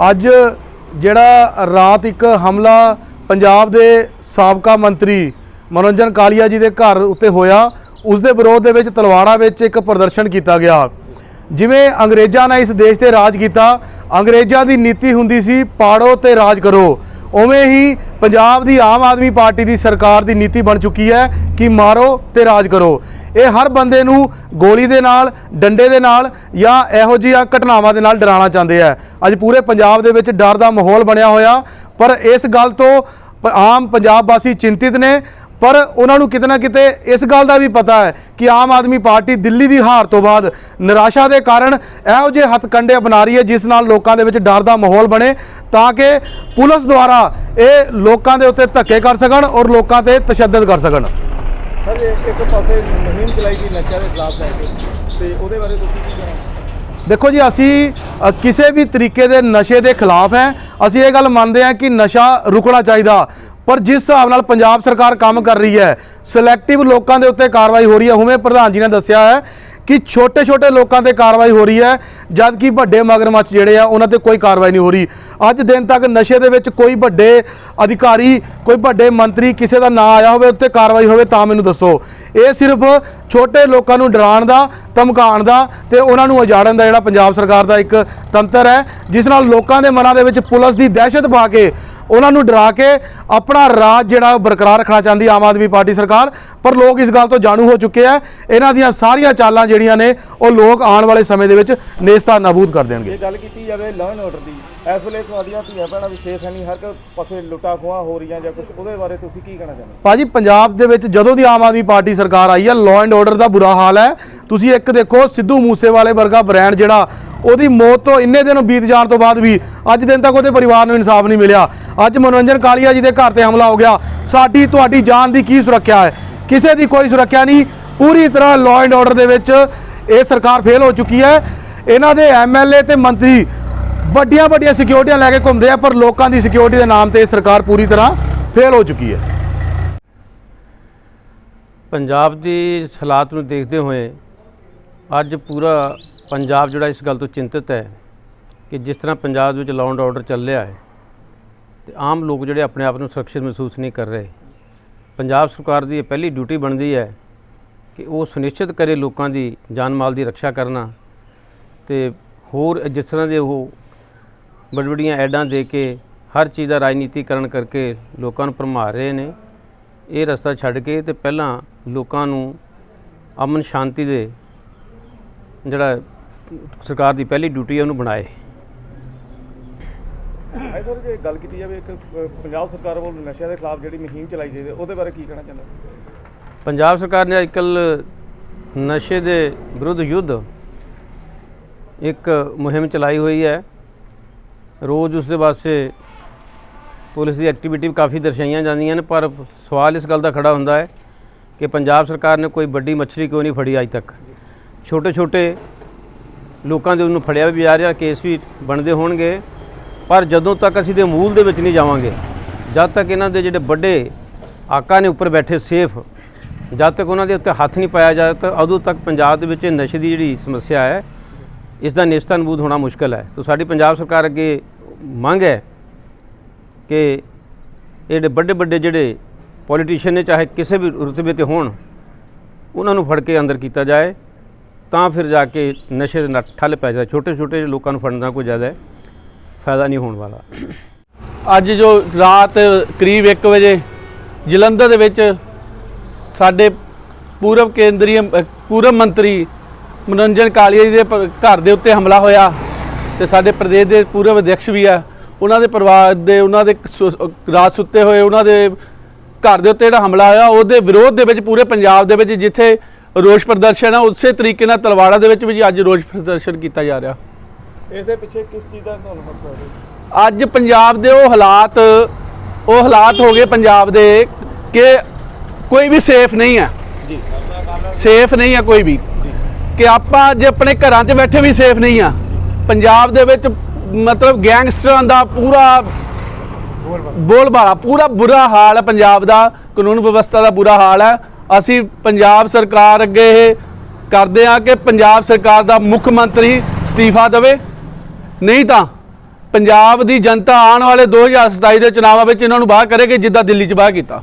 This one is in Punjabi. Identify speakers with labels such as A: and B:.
A: ਅੱਜ ਜਿਹੜਾ ਰਾਤ ਇੱਕ ਹਮਲਾ ਪੰਜਾਬ ਦੇ ਸਾਬਕਾ ਮੰਤਰੀ ਮਨੋਰੰਜਨ ਕਾਲੀਆ ਜੀ ਦੇ ਘਰ ਉੱਤੇ ਹੋਇਆ, ਉਸ ਦੇ ਵਿਰੋਧ ਦੇ ਵਿੱਚ ਤਲਵਾੜਾ ਵਿੱਚ ਇੱਕ ਪ੍ਰਦਰਸ਼ਨ ਕੀਤਾ ਗਿਆ। ਜਿਵੇਂ ਅੰਗਰੇਜ਼ਾਂ ਨੇ ਇਸ ਦੇਸ਼ ਤੇ ਰਾਜ ਕੀਤਾ, ਅੰਗਰੇਜ਼ਾਂ ਦੀ ਨੀਤੀ ਹੁੰਦੀ ਸੀ, ਪਾੜੋ ਤੇ ਰਾਜ ਕਰੋ। ਉਵੇਂ ਹੀ ਪੰਜਾਬ ਦੀ ਆਮ ਆਦਮੀ ਪਾਰਟੀ ਦੀ ਸਰਕਾਰ ਦੀ ਨੀਤੀ ਬਣ ਚੁੱਕੀ ਹੈ ਕਿ ਮਾਰੋ ਤੇ ਰਾਜ ਕਰੋ। ਇਹ ਹਰ ਬੰਦੇ ਨੂੰ ਗੋਲੀ ਦੇ ਨਾਲ, ਡੰਡੇ ਦੇ ਨਾਲ ਜਾਂ ਇਹੋ ਜਿਹੀਆਂ ਘਟਨਾਵਾਂ ਦੇ ਨਾਲ ਡਰਾਉਣਾ ਚਾਹੁੰਦੇ ਆ। ਅੱਜ ਪੂਰੇ ਪੰਜਾਬ ਦੇ ਵਿੱਚ ਡਰ ਦਾ ਮਾਹੌਲ ਬਣਿਆ ਹੋਇਆ। ਪਰ ਇਸ ਗੱਲ ਤੋਂ ਆਮ ਪੰਜਾਬ ਵਾਸੀ ਚਿੰਤਿਤ ਨੇ। ਪਰ ਉਹਨਾਂ ਨੂੰ ਕਿਤੇ ਨਾ ਕਿਤੇ ਇਸ ਗੱਲ ਦਾ ਵੀ ਪਤਾ ਹੈ ਕਿ ਆਮ ਆਦਮੀ ਪਾਰਟੀ ਦਿੱਲੀ ਦੀ ਹਾਰ ਤੋਂ ਬਾਅਦ ਨਿਰਾਸ਼ਾ ਦੇ ਕਾਰਨ ਇਹੋ ਜਿਹੇ ਹੱਥਕੰਡੇ ਬਣਾ ਰਹੀ ਹੈ ਜਿਸ ਨਾਲ ਲੋਕਾਂ ਦੇ ਵਿੱਚ ਡਰ ਦਾ ਮਾਹੌਲ ਬਣੇ ਤਾਂ ਕਿ ਪੁਲਿਸ ਦੁਆਰਾ ਇਹ ਲੋਕਾਂ ਦੇ ਉੱਤੇ ਧੱਕੇ ਕਰ ਸਕਣ ਔਰ ਲੋਕਾਂ ਤੇ ਤਸ਼ੱਦਦ ਕਰ ਸਕਣ।
B: ਸਰ ਇਹ ਇੱਕ ਪਾਸੇ ਮੁਹਿੰਮ ਚਲਾਈ ਗਈ ਨਸ਼ਿਆਂ ਦੇ ਖਿਲਾਫ ਲੈ ਕੇ ਤੇ ਉਹਦੇ ਬਾਰੇ ਤੁਸੀਂ ਕੀ ਕਹਿਣਾ?
A: ਦੇਖੋ ਜੀ ਅਸੀਂ ਕਿਸੇ ਵੀ ਤਰੀਕੇ ਦੇ ਨਸ਼ੇ ਦੇ ਖਿਲਾਫ ਹੈ ਅਸੀਂ ਇਹ ਗੱਲ ਮੰਨਦੇ ਹਾਂ ਕਿ ਨਸ਼ਾ ਰੁਕਣਾ ਚਾਹੀਦਾ। ਪਰ ਜਿਸ ਹਿਸਾਬ ਨਾਲ ਪੰਜਾਬ ਸਰਕਾਰ ਕੰਮ ਕਰ ਰਹੀ ਹੈ ਸਿਲੈਕਟਿਵ ਲੋਕਾਂ ਦੇ ਉੱਤੇ ਕਾਰਵਾਈ ਹੋ ਰਹੀ ਹੈ ਹੁਵੇਂ ਪ੍ਰਧਾਨ ਜੀ ਨੇ ਦੱਸਿਆ ਹੈ ਕਿ ਛੋਟੇ ਛੋਟੇ ਲੋਕਾਂ ਤੇ ਕਾਰਵਾਈ ਹੋ ਰਹੀ ਹੈ ਜਦ ਕਿ ਵੱਡੇ ਮਗਰਮੱਛ ਜਿਹੜੇ ਆ, ਉਹਨਾਂ ਤੇ ਕੋਈ ਕਾਰਵਾਈ ਨਹੀਂ ਹੋ ਰਹੀ। ਅੱਜ ਦਿਨ ਤੱਕ ਨਸ਼ੇ ਦੇ ਵਿੱਚ ਕੋਈ ਵੱਡੇ ਅਧਿਕਾਰੀ, ਕੋਈ ਵੱਡੇ ਮੰਤਰੀ ਕਿਸੇ ਦਾ ਨਾਂ ਆਇਆ ਹੋਵੇ, ਉੱਤੇ ਕਾਰਵਾਈ ਹੋਵੇ ਤਾਂ ਮੈਨੂੰ ਦੱਸੋ। ਇਹ ਸਿਰਫ ਛੋਟੇ ਲੋਕਾਂ ਨੂੰ ਡਰਾਉਣ ਦਾ, ਧਮਕਾਉਣ ਦਾ ਤੇ ਉਹਨਾਂ ਨੂੰ ਉਜਾੜਨ ਦਾ ਜਿਹੜਾ ਪੰਜਾਬ ਸਰਕਾਰ ਦਾ ਇੱਕ ਤੰਤਰ ਹੈ, ਜਿਸ ਨਾਲ ਲੋਕਾਂ ਦੇ ਮਨਾਂ ਦੇ ਵਿੱਚ ਪੁਲਿਸ ਦੀ ਦਹਿਸ਼ਤ ਪਾ ਕੇ ਉਹਨਾਂ ਨੂੰ ਡਰਾ ਕੇ ਆਪਣਾ ਰਾਜ ਜਿਹੜਾ ਉਹ ਬਰਕਰਾਰ ਰੱਖਣਾ ਚਾਹੁੰਦੀ ਆਮ ਆਦਮੀ ਪਾਰਟੀ ਸਰਕਾਰ। ਪਰ ਲੋਕ ਇਸ ਗੱਲ ਤੋਂ ਜਾਣੂ ਹੋ ਚੁੱਕੇ ਆ। ਇਹਨਾਂ ਦੀਆਂ ਸਾਰੀਆਂ ਚਾਲਾਂ ਜਿਹੜੀਆਂ ਨੇ ਉਹ ਲੋਕ ਆਉਣ ਵਾਲੇ ਸਮੇਂ ਦੇ ਵਿੱਚ ਨੇਸਤਾ ਨਾਬੂਦ ਕਰ ਦੇਣਗੇ।
B: ਜੇ ਗੱਲ ਕੀਤੀ ਜਾਵੇ ਲਰਨ ਆਰਡਰ ਦੀ। ਇਸ ਵੇਲੇ ਤੁਹਾਡੀਆਂ ਧੀਆਂ ਭੈਣਾਂ ਵੀ ਸੇਫ ਹੈ ਨਹੀਂ ਹਰ ਪਾਸੇ ਲੁੱਟਾਂ ਖੋਹਾਂ ਹੋ ਰਹੀਆਂ ਜਾਂ ਕੁਝ ਉਹਦੇ ਬਾਰੇ ਤੁਸੀਂ ਕੀ ਕਹਿਣਾ ਚਾਹੁੰਦੇ
A: ਭਾਜੀ ਪੰਜਾਬ ਦੇ ਵਿੱਚ ਜਦੋਂ ਦੀ ਆਮ ਆਦਮੀ ਪਾਰਟੀ ਸਰਕਾਰ ਆਈ ਹੈ ਲਾਅ ਐਂਡ ਆਰਡਰ ਦਾ ਬੁਰਾ ਹਾਲ ਹੈ। ਤੁਸੀਂ ਇੱਕ ਦੇਖੋ ਸਿੱਧੂ ਮੂਸੇਵਾਲੇ ਵਰਗਾ ਬ੍ਰਾਂਡ ਜਿਹੜਾ ਉਹਦੀ ਮੌਤ ਤੋਂ ਇੰਨੇ ਦਿਨ ਬੀਤ ਜਾਣ ਤੋਂ ਬਾਅਦ ਵੀ ਅੱਜ ਦਿਨ ਤੱਕ ਉਹਦੇ ਪਰਿਵਾਰ ਨੂੰ ਇਨਸਾਫ ਨਹੀਂ ਮਿਲਿਆ। ਅੱਜ ਮਨੋਰੰਜਨ ਕਾਲੀਆ ਜੀ ਦੇ ਘਰ ਤੇ ਹਮਲਾ ਹੋ ਗਿਆ। ਸਾਡੀ, ਤੁਹਾਡੀ ਜਾਨ ਦੀ ਕੀ ਸੁਰੱਖਿਆ ਹੈ? ਕਿਸੇ ਦੀ ਕੋਈ ਸੁਰੱਖਿਆ ਨਹੀਂ। ਪੂਰੀ ਤਰ੍ਹਾਂ ਲਾਅ ਐਂਡ ਆਰਡਰ ਦੇ ਵਿੱਚ ਇਹ ਸਰਕਾਰ ਫੇਲ ਹੋ ਚੁੱਕੀ ਹੈ। ਇਹਨਾਂ ਦੇ ਐਮਐਲਏ ਤੇ ਮੰਤਰੀ ਵੱਡੀਆਂ ਵੱਡੀਆਂ ਸਿਕਿਉਰਟੀਆਂ ਲੈ ਕੇ ਘੁੰਮਦੇ ਆ, ਪਰ ਲੋਕਾਂ ਦੀ ਸਿਕਿਉਰਿਟੀ ਦੇ ਨਾਮ ਤੇ ਇਹ ਸਰਕਾਰ ਪੂਰੀ ਤਰ੍ਹਾਂ ਫੇਲ ਹੋ ਚੁੱਕੀ ਹੈ।
C: ਪੰਜਾਬ ਦੀ ਹਾਲਾਤ ਨੂੰ ਦੇਖਦੇ ਹੋਏ ਅੱਜ ਪੂਰਾ ਪੰਜਾਬ ਜਿਹੜਾ ਇਸ ਗੱਲ ਤੋਂ ਚਿੰਤਤ ਹੈ ਕਿ ਜਿਸ ਤਰ੍ਹਾਂ ਪੰਜਾਬ ਦੇ ਵਿੱਚ ਲਾਅ ਐਂਡ ਆਰਡਰ ਚੱਲ ਰਿਹਾ ਹੈ, ਤੇ ਆਮ ਲੋਕ ਜਿਹੜੇ ਆਪਣੇ ਆਪ ਨੂੰ ਸੁਰੱਖਿਅਤ ਮਹਿਸੂਸ ਨਹੀਂ ਕਰ ਰਹੇ, ਪੰਜਾਬ ਸਰਕਾਰ ਦੀ ਇਹ ਪਹਿਲੀ ਡਿਊਟੀ ਬਣਦੀ ਹੈ ਕਿ ਉਹ ਸੁਨਿਸ਼ਚਿਤ ਕਰੇ ਲੋਕਾਂ ਦੀ ਜਾਨ ਮਾਲ ਦੀ ਰੱਖਿਆ ਕਰਨਾ ਤੇ ਹੋਰ ਜਿਸ ਤਰ੍ਹਾਂ ਦੇ ਉਹ ਵੱਡੀ ਵੱਡੀਆਂ ਐਡਾਂ ਦੇ ਕੇ ਹਰ ਚੀਜ਼ ਦਾ ਰਾਜਨੀਤੀਕਰਨ ਕਰਕੇ ਲੋਕਾਂ ਨੂੰ ਭਰਮਾ ਰਹੇ ਨੇ, ਇਹ ਰਸਤਾ ਛੱਡ ਕੇ ਤੇ ਪਹਿਲਾਂ ਲੋਕਾਂ ਨੂੰ ਅਮਨ ਸ਼ਾਂਤੀ ਦੇ ਜਿਹੜਾ ਸਰਕਾਰ ਦੀ ਪਹਿਲੀ ਡਿਊਟੀ ਹੈ ਉਹਨੂੰ ਬਣਾਏ।
B: ਹੈ ਸਰ ਜੇ ਗੱਲ ਕੀਤੀ ਜਾਵੇ ਇੱਕ ਪੰਜਾਬ ਸਰਕਾਰ ਵੱਲੋਂ ਨਸ਼ਿਆਂ ਦੇ ਖਿਲਾਫ ਜਿਹੜੀ ਮੁਹਿੰਮ ਚਲਾਈ ਹੈ ਉਹਦੇ ਬਾਰੇ ਕੀ ਕਹਿਣਾ ਚਾਹੁੰਦੇ
C: ਪੰਜਾਬ ਸਰਕਾਰ ਨੇ ਅੱਜਕੱਲ ਨਸ਼ੇ ਦੇ ਵਿਰੁੱਧ ਯੁੱਧ ਇੱਕ ਮੁਹਿੰਮ ਚਲਾਈ ਹੋਈ ਹੈ। ਰੋਜ਼ ਉਸ ਦੇ ਵਾਸਤੇ ਪੁਲਿਸ ਦੀ ਐਕਟੀਵਿਟੀ ਕਾਫੀ ਦਰਸਾਈਆਂ ਜਾਂਦੀਆਂ ਨੇ ਪਰ ਸਵਾਲ ਇਸ ਗੱਲ ਦਾ ਖੜਾ ਹੁੰਦਾ ਹੈ ਕਿ ਪੰਜਾਬ ਸਰਕਾਰ ਨੇ ਕੋਈ ਵੱਡੀ ਮੱਛਲੀ ਕਿਉਂ ਨਹੀਂ ਫੜੀ ਅੱਜ ਤੱਕ? ਛੋਟੇ ਛੋਟੇ ਲੋਕਾਂ ਦੇ ਉਹਨੂੰ ਫੜਿਆ ਵੀ ਜਾ ਰਿਹਾ, ਕੇਸ ਵੀ ਬਣਦੇ ਹੋਣਗੇ। ਪਰ ਜਦੋਂ ਤੱਕ ਅਸੀਂ ਦੇ ਮੂਲ ਦੇ ਵਿੱਚ ਨਹੀਂ ਜਾਵਾਂਗੇ, ਜਦ ਤੱਕ ਇਹਨਾਂ ਦੇ ਜਿਹੜੇ ਵੱਡੇ ਆਕਾ ਨੇ ਉੱਪਰ ਬੈਠੇ ਸੇਫ, ਜਦ ਤੱਕ ਉਹਨਾਂ ਦੇ ਉੱਤੇ ਹੱਥ ਨਹੀਂ ਪਾਇਆ ਜਾਏ, ਤਾਂ ਉਦੋਂ ਤੱਕ ਪੰਜਾਬ ਦੇ ਵਿੱਚ ਇਹ ਨਸ਼ੇ ਦੀ ਜਿਹੜੀ ਸਮੱਸਿਆ ਹੈ, ਇਸ ਦਾ ਨਿਸਤਨਬੂਦ ਹੋਣਾ ਮੁਸ਼ਕਲ ਹੈ। ਤਾਂ ਸਾਡੀ ਪੰਜਾਬ ਸਰਕਾਰ ਅੱਗੇ ਮੰਗ ਹੈ ਕਿ ਇਹ ਜਿਹੜੇ ਵੱਡੇ ਵੱਡੇ ਜਿਹੜੇ ਪੋਲੀਟੀਸ਼ੀਅਨ ਨੇ, ਚਾਹੇ ਕਿਸੇ ਵੀ ਰੁਤਬੇ ਤੇ ਹੋਣ, ਉਹਨਾਂ ਨੂੰ ਫੜ ਕੇ ਅੰਦਰ ਕੀਤਾ ਜਾਏ। ਤਾਂ ਫਿਰ ਜਾ ਕੇ ਨਸ਼ੇ ਦੇ ਨਾਲ ਠੱਲ ਪੈ ਜਾਏ ਛੋਟੇ ਛੋਟੇ ਲੋਕਾਂ ਨੂੰ ਫੜਨ ਦਾ ਕੋਈ ਜ਼ਿਆਦਾ ਫਾਇਦਾ ਨਹੀਂ ਹੋਣ ਵਾਲਾ।
D: ਅੱਜ ਜੋ ਰਾਤ ਕਰੀਬ 1 ਵਜੇ ਜਲੰਧਰ ਦੇ ਵਿੱਚ ਸਾਡੇ ਪੂਰਬ ਕੇਂਦਰੀ ਪੂਰਬ ਮੰਤਰੀ ਮਨੋਰੰਜਨ ਕਾਲੀਆ ਜੀ ਦੇ ਪ- ਘਰ ਦੇ ਉੱਤੇ ਹਮਲਾ ਹੋਇਆ ਤੇ ਸਾਡੇ ਪ੍ਰਦੇਸ਼ ਦੇ ਪੂਰਬ ਅਧਿਕਸ਼ ਵੀ ਆ। ਉਹਨਾਂ ਦੇ ਪਰਿਵਾਰ ਦੇ, ਉਹਨਾਂ ਦੇ ਸੁ- ਰਾਤ ਸੁੱਤੇ ਹੋਏ, ਉਹਨਾਂ ਦੇ ਘਰ ਦੇ ਉੱਤੇ ਜਿਹੜਾ ਹਮਲਾ ਹੋਇਆ, ਉਹਦੇ ਵਿਰੋਧ ਦੇ ਵਿੱਚ ਪੂਰੇ ਪੰਜਾਬ ਦੇ ਵਿੱਚ ਜਿੱਥੇ ਰੋਸ ਪ੍ਰਦਰਸ਼ਨ ਆ ਉਸੇ ਤਰੀਕੇ ਨਾਲ ਤਲਵਾੜਾ ਦੇ ਵਿੱਚ ਵੀ ਅੱਜ ਰੋਸ ਪ੍ਰਦਰਸ਼ਨ ਕੀਤਾ ਜਾ ਰਿਹਾ।
B: ਇਸ ਦੇ ਪਿੱਛੇ ਕਿਸ ਚੀਜ਼ ਦਾ ਤੁਹਾਨੂੰ ਮਤਲਬ ਹੈ?
D: ਅੱਜ ਪੰਜਾਬ ਦੇ ਉਹ ਹਾਲਾਤ ਉਹ ਹਾਲਾਤ ਹੋ ਗਏ ਪੰਜਾਬ ਦੇ ਕਿ ਕੋਈ ਵੀ ਸੇਫ ਨਹੀਂ ਹੈ।
B: ਜੀ।
D: ਸੇਫ ਨਹੀਂ ਹੈ ਕੋਈ ਵੀ। ਕਿ ਆਪਾਂ ਜੇ ਆਪਣੇ ਘਰਾਂ 'ਚ ਬੈਠੇ ਵੀ ਸੇਫ ਨਹੀਂ ਆ। ਪੰਜਾਬ ਦੇ ਵਿੱਚ ਮਤਲਬ ਗੈਂਗਸਟਰਾਂ ਦਾ ਪੂਰਾ ਬੋਲਬਾਲਾ ਪੂਰਾ ਬੁਰਾ ਹਾਲ ਹੈ ਪੰਜਾਬ ਦਾ ਕਾਨੂੰਨ ਵਿਵਸਥਾ ਦਾ ਬੁਰਾ ਹਾਲ ਹੈ। ਅਸੀਂ ਪੰਜਾਬ ਸਰਕਾਰ ਅੱਗੇ ਇਹ ਕਰਦੇ ਹਾਂ ਕਿ ਪੰਜਾਬ ਸਰਕਾਰ ਦਾ ਮੁੱਖ ਮੰਤਰੀ ਅਸਤੀਫਾ ਦੇਵੇ। ਨਹੀਂ ਤਾਂ ਪੰਜਾਬ ਦੀ ਜਨਤਾ ਆਉਣ ਵਾਲੇ 2027 ਦੇ ਚੁਣਾਵਾਂ ਵਿੱਚ ਇਹਨਾਂ ਨੂੰ ਬਾਹਰ ਕਰੇਗੀ, ਜਿੱਦਾਂ ਦਿੱਲੀ 'ਚ ਬਾਹਰ ਕੀਤਾ।